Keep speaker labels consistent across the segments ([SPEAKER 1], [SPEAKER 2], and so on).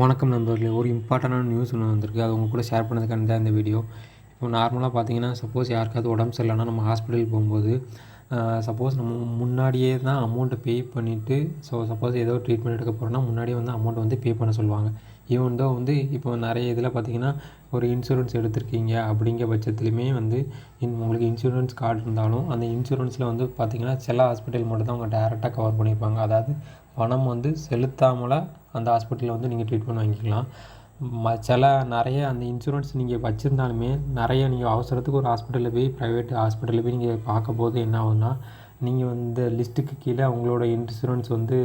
[SPEAKER 1] வணக்கம் நண்பர்களே. ஒரு இம்பார்ட்டண்டான நியூஸ் ஒன்று வந்திருக்கு. அது உங்கள் கூட ஷேர் பண்ணதுக்கான தான் இந்த வீடியோ இப்போ நார்மலாக பார்த்தீங்கன்னா சப்போஸ் யாருக்காவது உடம்பு சரியில்லைனா நம்ம ஹாஸ்பிட்டல் போகும்போது சப்போஸ் நம்ம முன்னாடியே தான் அமௌண்ட்டை பே பண்ணிவிட்டு ஸோ சப்போஸ் ஏதோ ட்ரீட்மெண்ட் எடுக்க போகிறோன்னா முன்னாடியே வந்து அமௌண்ட் வந்து பே பண்ண சொல்லுவாங்க. ஈவன் தோ வந்து இப்போ நிறைய இதில் பார்த்தீங்கன்னா ஒரு இன்சூரன்ஸ் எடுத்திருக்கீங்க அப்படிங்கிற பட்சத்துலையுமே வந்து இன் உங்களுக்கு இன்சூரன்ஸ் கார்டு இருந்தாலும் அந்த இன்சூரன்ஸில் வந்து பார்த்தீங்கன்னா சில ஹாஸ்பிட்டல் மட்டும் தான் அவங்க டேரெக்டாக கவர் பண்ணியிருப்பாங்க. அதாவது பணம் வந்து செலுத்தாமல் அந்த ஹாஸ்பிட்டலில் வந்து நீங்கள் ட்ரீட்மெண்ட் வாங்கிக்கலாம். சில நிறைய அந்த இன்சூரன்ஸ் நீங்கள் வச்சுருந்தாலுமே நிறைய நீங்கள் அவசரத்துக்கு ஒரு ஹாஸ்பிட்டலில் போய் ப்ரைவேட் ஹாஸ்பிட்டலில் போய் நீங்கள் பார்க்கும்போது என்ன ஆகுதுன்னா நீங்கள் வந்து லிஸ்ட்டுக்கு கீழே அவங்களோட இன்சூரன்ஸ் வந்து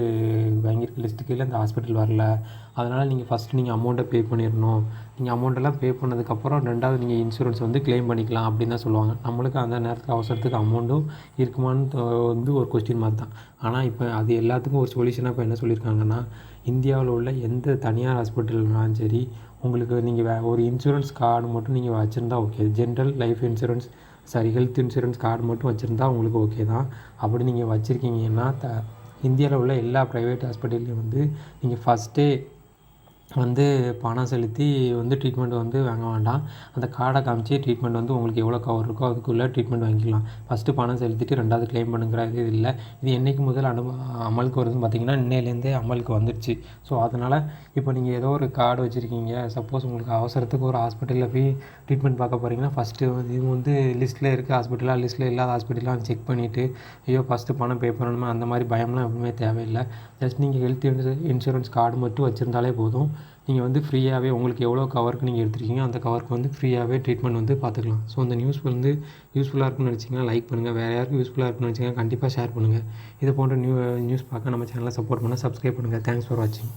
[SPEAKER 1] வாங்கியிருக்க லிஸ்ட்டு கீழே அந்த ஹாஸ்பிட்டல் வரல. அதனால் நீங்கள் ஃபஸ்ட்டு நீங்கள் அமௌண்ட்டை பே பண்ணிடணும் நீங்கள் அமௌண்ட்டெல்லாம் பே பண்ணதுக்கப்புறம் ரெண்டாவது நீங்கள் இன்சூரன்ஸ் வந்து க்ளைம் பண்ணிக்கலாம் அப்படின்னு தான் சொல்லுவாங்க. நம்மளுக்கு அந்த நேரத்தில் அவசரத்துக்கு அமௌண்ட்டும் இருக்குமான்னு வந்து ஒரு கொஸ்டின் மாதிரி தான். ஆனால் இப்போ அது எல்லாத்துக்கும் ஒரு சொல்யூஷனாக இப்போ என்ன சொல்லியிருக்காங்கன்னா இந்தியாவில் உள்ள எந்த தனியார் ஹாஸ்பிட்டல்னாலும் சரி உங்களுக்கு நீங்கள் வே ஒரு இன்சூரன்ஸ் கார்டு மட்டும் நீங்கள் வச்சுருந்தா ஓகே ஜென்ரல் லைஃப் இன்சூரன்ஸ் சரி ஹெல்த் இன்சூரன்ஸ் கார்டு மட்டும் வச்சுருந்தா உங்களுக்கு ஓகே தான். அப்படி நீங்கள் வச்சுருக்கீங்கன்னா த இந்தியாவில் உள்ள எல்லா ப்ரைவேட் ஹாஸ்பிட்டல்லையும் வந்து நீங்கள் ஃபஸ்ட்டே வந்து பணம் செலுத்தி வந்து ட்ரீட்மெண்ட் வந்து வாங்க வேண்டாம். அந்த கார்டை காமிச்சு ட்ரீட்மெண்ட் வந்து உங்களுக்கு எவ்வளோ கவர் இருக்கோ அதுக்குள்ளே ட்ரீட்மெண்ட் வாங்கிக்கலாம். ஃபஸ்ட்டு பணம் செலுத்திட்டு ரெண்டாவது க்ளைம் பண்ணுங்கிற இது இல்லை. இது என்றைக்கு முதல் அனு அமலுக்கு வருதுன்னு பார்த்தீங்கன்னா இன்னையிலேருந்தே அமலுக்கு வந்துடுச்சு ஸோ அதனால் இப்போ நீங்கள் ஏதோ ஒரு கார்டு வச்சுருக்கீங்க. சப்போஸ் உங்களுக்கு அவசரத்துக்கு ஒரு ஹாஸ்பிட்டலில் போய் ட்ரீட்மெண்ட் பார்க்க போகிறீங்கன்னா ஃபஸ்ட்டு இது வந்து லிஸ்ட்டில் இருக்க ஹாஸ்பிட்டலாக லிஸ்ட்டில் இல்லாத ஹாஸ்பிட்டலாக செக் பண்ணிவிட்டு ஐயோ ஃபஸ்ட்டு பணம் பே பண்ணணுமா? அந்த மாதிரி பயம்லாம் எதுவுமே தேவையில்லை. ஜஸ்ட் நீங்கள் ஹெல்த் இன்சூரன்ஸ் கார்டு மட்டும் வச்சுருந்தாலே போதும். நீங்கள் வந்து ஃப்ரீயாகவே உங்களுக்கு எவ்வளோ கவருக்கு நீங்கள் எடுத்துருக்கீங்க அந்த கவருக்கு வந்து ஃப்ரீயாகவே ட்ரீட்மெண்ட் வந்து பார்த்துக்கலாம். ஸோ அந்த நியூஸ் வந்து யூஸ்ஃபுல்லாக இருக்குன்னு நினச்சிங்கன்னா லைக் பண்ணுங்கள் வேறு யாருக்கும் யூஸ்ஃபுல்லாக இருக்குன்னு நினச்சிங்கன்னா கண்டிப்பாக ஷேர் பண்ணுங்கள் இது போன்ற நியூ நியூஸ் பார்க்க நம்ம சேனலை சப்போர்ட் பண்ணால் சப்ஸ்கிரைப் பண்ணுங்கள் தேங்க்ஸ் ஃபார் வாட்சிங்